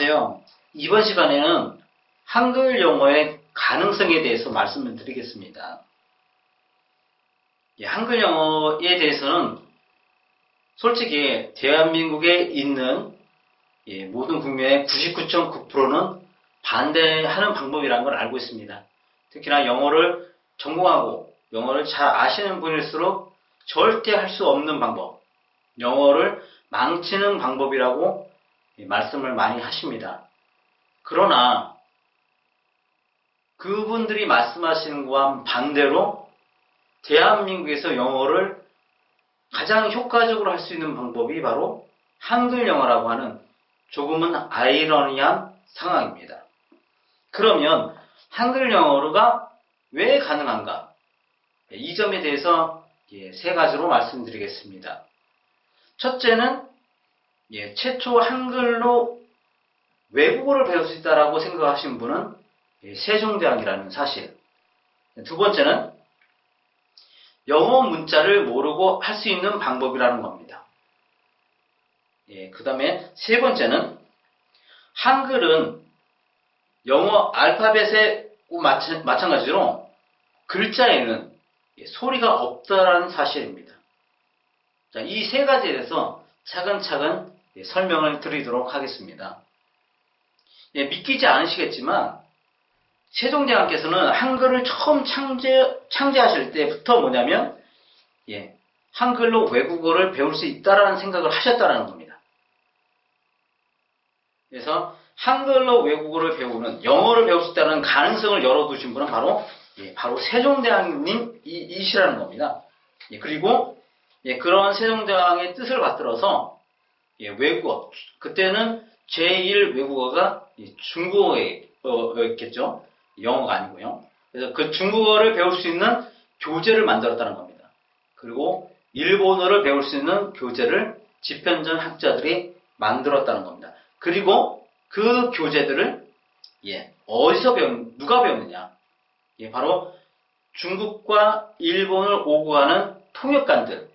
안녕하세요. 이번 시간에는 한글 영어의 가능성에 대해서 말씀을 드리겠습니다. 예, 한글 영어에 대해서는 솔직히 대한민국에 있는 예, 모든 국민의 99.9%는 반대하는 방법이라는 걸 알고 있습니다. 특히나 영어를 전공하고 영어를 잘 아시는 분일수록 절대 할 수 없는 방법, 영어를 망치는 방법이라고 예, 말씀을 많이 하십니다. 그러나 그분들이 말씀하시는 것과 반대로 대한민국에서 영어를 가장 효과적으로 할 수 있는 방법이 바로 한글 영어라고 하는 조금은 아이러니한 상황입니다. 그러면 한글 영어가 왜 가능한가? 예, 이 점에 대해서 예, 세 가지로 말씀드리겠습니다. 첫째는 예, 최초 한글로 외국어를 배울 수 있다라고 생각하시는 분은 예, 세종대왕이라는 사실. 두 번째는 영어 문자를 모르고 할 수 있는 방법이라는 겁니다. 예, 그 다음에 세 번째는 한글은 영어 알파벳에 마찬가지로 글자에는 예, 소리가 없다라는 사실입니다. 자, 이세 가지에 대해서 차근차근 예, 설명을 드리도록 하겠습니다. 예, 믿기지 않으시겠지만 세종대왕께서는 한글을 처음 창제, 창제하실 때부터 뭐냐면 예, 한글로 외국어를 배울 수 있다라는 생각을 하셨다라는 겁니다. 그래서 한글로 외국어를 배우는 영어를 배울 수 있다는 가능성을 열어두신 분은 바로 예, 바로 세종대왕님 이시라는 겁니다. 예, 그리고 예, 그런 세종대왕의 뜻을 받들어서 예, 외국어 그때는 제1 외국어가 중국어였겠죠. 영어가 아니고요. 그래서 그 중국어를 배울 수 있는 교재를 만들었다는 겁니다. 그리고 일본어를 배울 수 있는 교재를 집현전 학자들이 만들었다는 겁니다. 그리고 그 교재들을 예, 어디서 배운 누가 배웠느냐? 예, 바로 중국과 일본을 오고 가는 통역관들,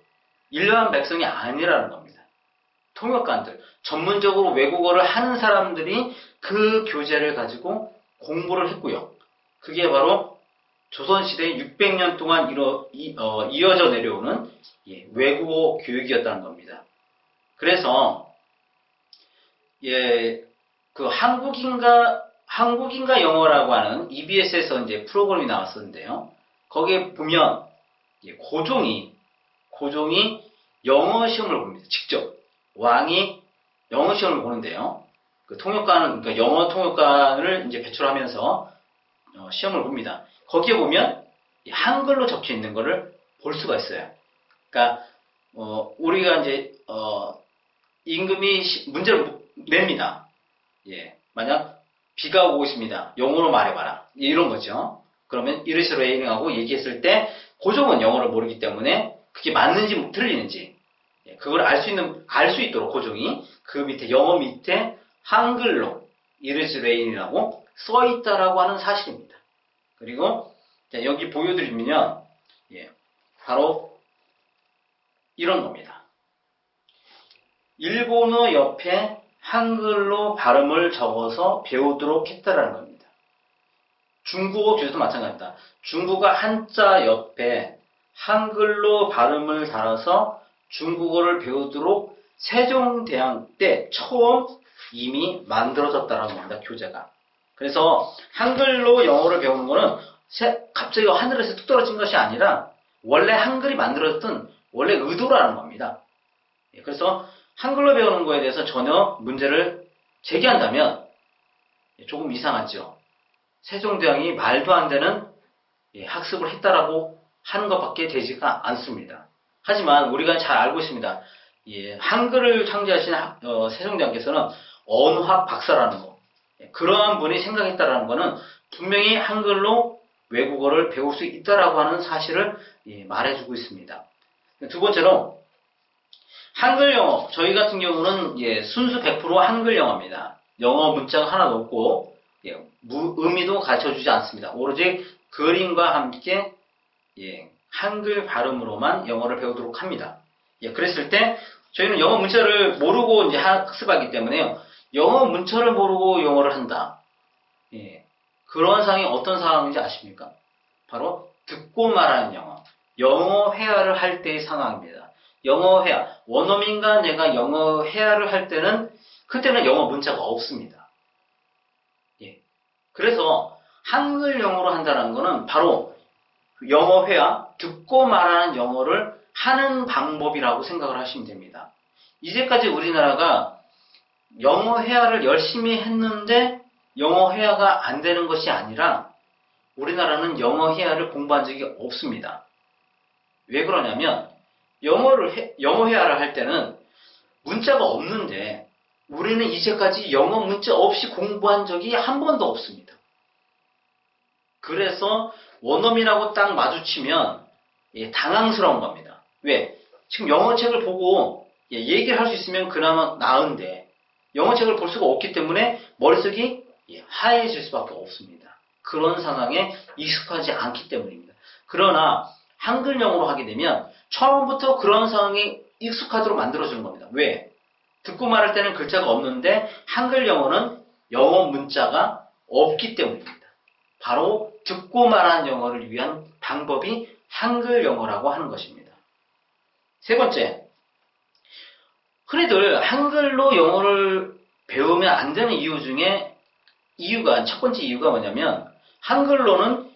일반 백성이 아니라는 겁니다. 통역관들, 전문적으로 외국어를 하는 사람들이 그 교재를 가지고 공부를 했고요. 그게 바로 조선시대 600년 동안 이어, 져 내려오는 예, 외국어 교육이었다는 겁니다. 그래서 예, 그 한국인가 한국인가 영어라고 하는 EBS에서 이제 프로그램이 나왔었는데요. 거기에 보면 예, 고종이 고종이 영어 시험을 봅니다. 직접 왕이 영어 시험을 보는데요. 그 통역관은 그러니까 영어 통역관을 이제 배출하면서 어, 시험을 봅니다. 거기에 보면 한글로 적혀 있는 것을 볼 수가 있어요. 그러니까 어, 우리가 이제 어, 임금이 시, 문제를 냅니다. 예, 만약 비가 오고 있습니다. 영어로 말해봐라. 이런 거죠. 그러면 이르시 레이닝하고 얘기했을 때 고종은 영어를 모르기 때문에 그게 맞는지 틀리는지 예, 그걸 알 수 있는 알 수 있도록 고종이 그 밑에 영어 밑에 한글로 이르시 레인이라고 써 있다라고 하는 사실입니다. 그리고 여기 보여드리면 예, 바로 이런 겁니다. 일본어 옆에 한글로 발음을 적어서 배우도록 했다라는 겁니다. 중국어 교재도 마찬가지입니다. 중국어 한자 옆에 한글로 발음을 달아서 중국어를 배우도록 세종대왕 때 처음 이미 만들어졌다는 겁니다. 교재가. 그래서 한글로 영어를 배우는 거는 갑자기 하늘에서 뚝 떨어진 것이 아니라 원래 한글이 만들어졌던 원래 의도라는 겁니다. 예, 그래서 한글로 배우는 거에 대해서 전혀 문제를 제기한다면 조금 이상하죠. 세종대왕이 말도 안 되는 예, 학습을 했다라고 하는 것밖에 되지가 않습니다. 하지만 우리가 잘 알고 있습니다. 예, 한글을 창제하신 어, 세종대왕께서는 언어학 박사라는 거. 예, 그러한 분이 생각했다라는 것은 분명히 한글로 외국어를 배울 수 있다라고 하는 사실을 예, 말해주고 있습니다. 두 번째로 한글 영어 저희 같은 경우는 예, 순수 100% 한글 영어입니다. 영어 문자가 하나도 없고 예, 무, 의미도 가르쳐주지 않습니다. 오로지 그림과 함께 예, 한글 발음으로만 영어를 배우도록 합니다. 예, 그랬을 때 저희는 영어 문자를 모르고 이제 학습하기 때문에요. 영어 문자를 모르고 영어를 한다. 예. 그런 상황이 어떤 상황인지 아십니까? 바로 듣고 말하는 영어. 영어 회화를 할 때의 상황입니다. 영어 회화. 원어민과 내가 영어 회화를 할 때는 그때는 영어 문자가 없습니다. 예. 그래서 한글 영어로 한다는 것은 바로 영어 회화, 듣고 말하는 영어를 하는 방법이라고 생각을 하시면 됩니다. 이제까지 우리나라가 영어 회화를 열심히 했는데 영어 회화가 안 되는 것이 아니라 우리나라는 영어 회화를 공부한 적이 없습니다. 왜 그러냐면 영어를 해- 영어 회화를 할 때는 문자가 없는데 우리는 이제까지 영어 문자 없이 공부한 적이 한 번도 없습니다. 그래서 원어민하고 딱 마주치면 예, 당황스러운 겁니다. 왜? 지금 영어 책을 보고 예, 얘기를 할 수 있으면 그나마 나은데 영어 책을 볼 수가 없기 때문에 머릿속이 예, 하얘질 수밖에 없습니다. 그런 상황에 익숙하지 않기 때문입니다. 그러나 한글 영어로 하게 되면 처음부터 그런 상황이 익숙하도록 만들어주는 겁니다. 왜? 듣고 말할 때는 글자가 없는데 한글 영어는 영어 문자가 없기 때문입니다. 바로 듣고 말하는 영어를 위한 방법이 한글 영어라고 하는 것입니다. 세 번째, 흔히들 한글로 영어를 배우면 안 되는 이유 중에 이유가 첫 번째 이유가 뭐냐면 한글로는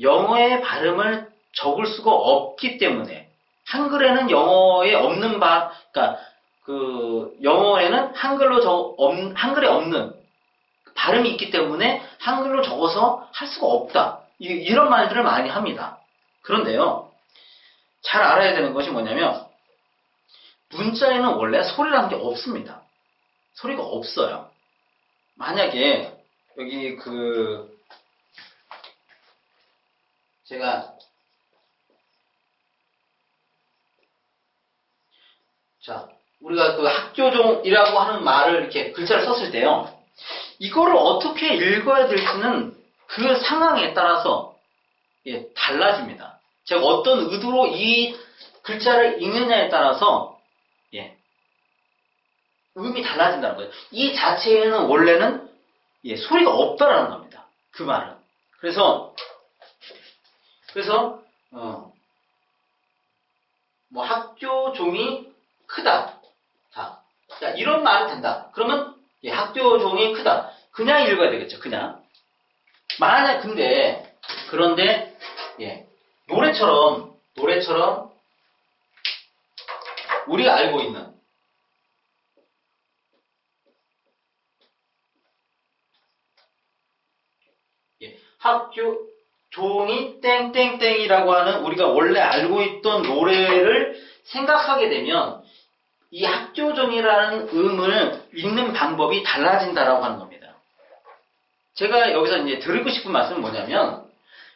영어의 발음을 적을 수가 없기 때문에 한글에는 영어에 없는 바, 그러니까 그 영어에는 한글로 적 없, 한글에 없는 발음이 있기 때문에 한글로 적어서 할 수가 없다. 이- 이런 말들을 많이 합니다. 그런데요, 잘 알아야 되는 것이 뭐냐면 문자에는 원래 소리라는 게 없습니다. 소리가 없어요. 만약에 여기 그 제가 자 우리가 그 학교종이라고 하는 말을 이렇게 글자를 썼을 때요. 이거를 어떻게 읽어야 될지는 그 상황에 따라서 예, 달라집니다. 제가 어떤 의도로 이 글자를 읽느냐에 따라서 예, 음이 달라진다는 거예요. 이 자체에는 원래는 예, 소리가 없다라는 겁니다. 그 말은. 그래서 그래서 어, 뭐 학교 종이 크다. 자, 자, 이런 말이 된다. 그러면 예, 학교 종이 크다. 그냥 읽어야 되겠죠. 그냥. 만약 근데 그런데 예, 노래처럼 노래처럼 우리가 알고 있는 예, 학교 종이 땡땡땡이라고 하는 우리가 원래 알고 있던 노래를 생각하게 되면 이 학교종이라는 음을 읽는 방법이 달라진다라고 하는 겁니다. 제가 여기서 이제 드리고 싶은 말씀은 뭐냐면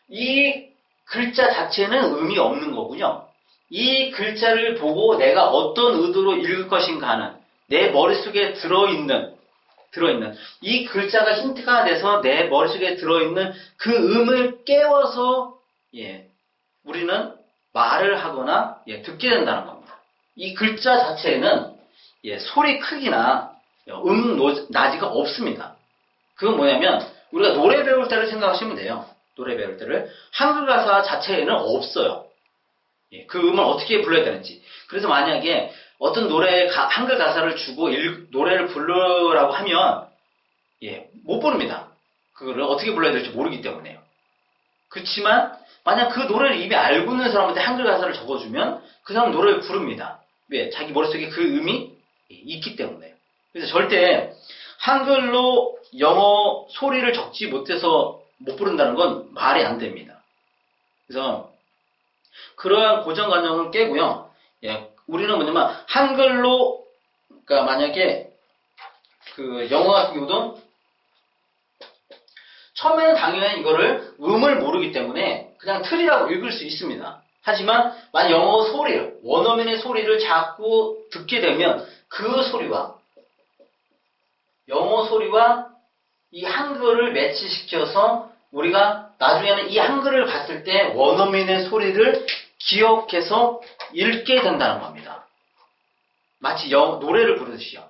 이 글자 자체는 의미 없는 거군요. 이 글자를 보고 내가 어떤 의도로 읽을 것인가 하는 내 머릿속에 들어있는 들어있는 이 글자가 힌트가 돼서 내 머릿속에 들어있는 그 음을 깨워서 예, 우리는 말을 하거나 예, 듣게 된다는 겁니다. 이 글자 자체에는 예, 소리 크기나 음 노- 나지가 없습니다. 그건 뭐냐면 우리가 노래 배울 때를 생각하시면 돼요. 노래 배울 때를 한글 가사 자체에는 없어요. 예, 그 음을 어떻게 불러야 되는지. 그래서 만약에 어떤 노래 가- 한글 가사를 주고 일- 노래를 부르라고 하면 예, 못 부릅니다. 그거를 어떻게 불러야 될지 모르기 때문에요. 그렇지만 만약 그 노래를 이미 알고 있는 사람한테 한글 가사를 적어주면 그 사람 노래를 부릅니다. 왜? 자기 머릿속에 그 음이 있기 때문에요. 그래서 절대 한글로 영어 소리를 적지 못해서 못 부른다는 건 말이 안 됩니다. 그래서 그러한 고정관념을 깨고요. 예, 우리는 뭐냐면 한글로 그러니까 만약에 그 영어 같은 경우도 처음에는 당연히 이거를 음을 모르기 때문에 그냥 틀이라고 읽을 수 있습니다. 하지만 만약 영어 소리를 원어민의 소리를 자꾸 듣게 되면 그 소리와 영어 소리와 이 한글을 매치시켜서 우리가 나중에는 이 한글을 봤을 때 원어민의 소리를 기억해서 읽게 된다는 겁니다. 마치 영- 노래를 부르듯이요.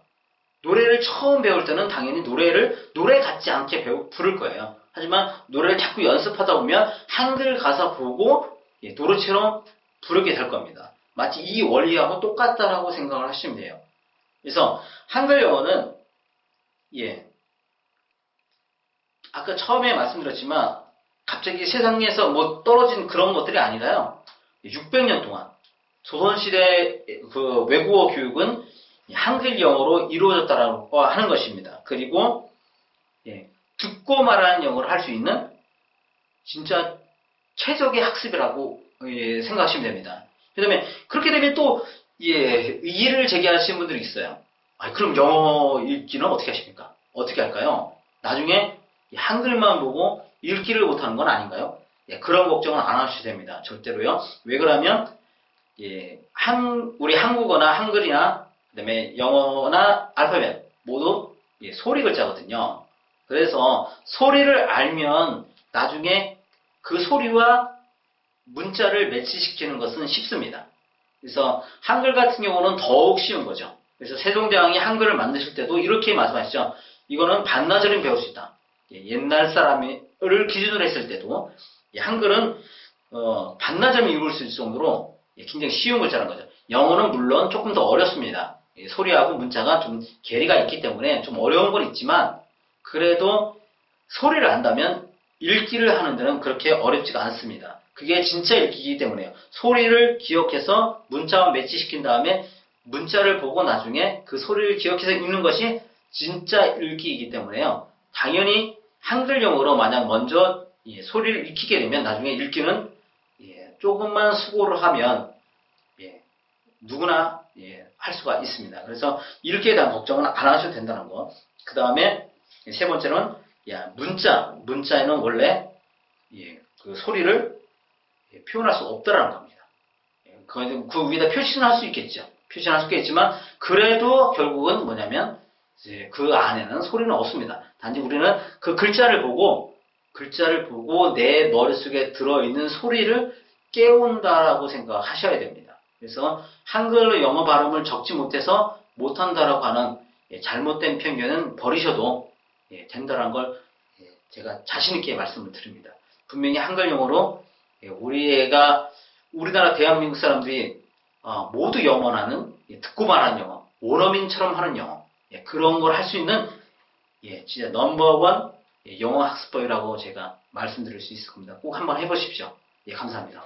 노래를 처음 배울 때는 당연히 노래를 노래 같지 않게 배우, 부를 거예요. 하지만 노래를 자꾸 연습하다 보면 한글 가사 보고 예, 노래처럼 부르게 될 겁니다. 마치 이 원리하고 똑같다라고 생각을 하시면 돼요. 그래서 한글 영어는 예 아까 처음에 말씀드렸지만 갑자기 세상에서 뭐 떨어진 그런 것들이 아니라요. 600년 동안 조선시대 그 외국어 교육은 한글 영어로 이루어졌다라고 하는 것입니다. 그리고 예, 듣고 말하는 영어를 할 수 있는 진짜 최적의 학습이라고 예, 생각하시면 됩니다. 그다음에 그렇게 되면 또 예, 이의를 제기하시는 분들이 있어요. 아, 그럼 영어 읽기는 어떻게 하십니까? 어떻게 할까요? 나중에 한글만 보고 읽기를 못하는 건 아닌가요? 예, 그런 걱정은 안 하셔도 됩니다. 절대로요. 왜 그러면 예, 한, 우리 한국어나 한글이나 그다음에 영어나 알파벳 모두 예, 소리 글자거든요. 그래서 소리를 알면 나중에 그 소리와 문자를 매치시키는 것은 쉽습니다. 그래서 한글 같은 경우는 더욱 쉬운 거죠. 그래서 세종대왕이 한글을 만드실 때도 이렇게 말씀하시죠. 이거는 반나절이면 배울 수 있다. 예, 옛날 사람을 기준으로 했을 때도 한글은 어, 반나절이면 읽을 수 있을 정도로 예, 굉장히 쉬운 글자라는 거죠. 영어는 물론 조금 더 어렵습니다. 예, 소리하고 문자가 좀 괴리가 있기 때문에 좀 어려운 건 있지만 그래도 소리를 안다면 읽기를 하는 데는 그렇게 어렵지가 않습니다. 그게 진짜 읽기이기 때문에요. 소리를 기억해서 문자와 매치시킨 다음에 문자를 보고 나중에 그 소리를 기억해서 읽는 것이 진짜 읽기이기 때문에요. 당연히 한글 영어로 만약 먼저 예, 소리를 익히게 되면 나중에 읽기는 예, 조금만 수고를 하면 예, 누구나 예, 할 수가 있습니다. 그래서 읽기에 대한 걱정은 안 하셔도 된다는 거. 그 다음에 세 번째는 야, 문자. 문자에는 원래 예, 그 소리를 예, 표현할 수 없다라는 겁니다. 그 위에다 표시는 할 수 있겠죠. 표시는 할수 있겠지만 그래도 결국은 뭐냐면 그 안에는 소리는 없습니다. 단지 우리는 그 글자를 보고 글자를 보고 내 머릿속에 들어있는 소리를 깨운다라고 생각하셔야 됩니다. 그래서 한글로 영어 발음을 적지 못해서 못한다라고 하는 예, 잘못된 편견은 버리셔도 예, 된다는 걸 예, 제가 자신있게 말씀을 드립니다. 분명히 한글 영어로 우리 애가 우리나라 대한민국 사람들이 어, 모두 영어라는 듣고 말하는 영어, 원어민처럼 하는 영어 그런 걸 할 수 있는 진짜 넘버원 영어 학습법이라고 제가 말씀드릴 수 있을 겁니다. 꼭 한번 해보십시오. 예, 감사합니다.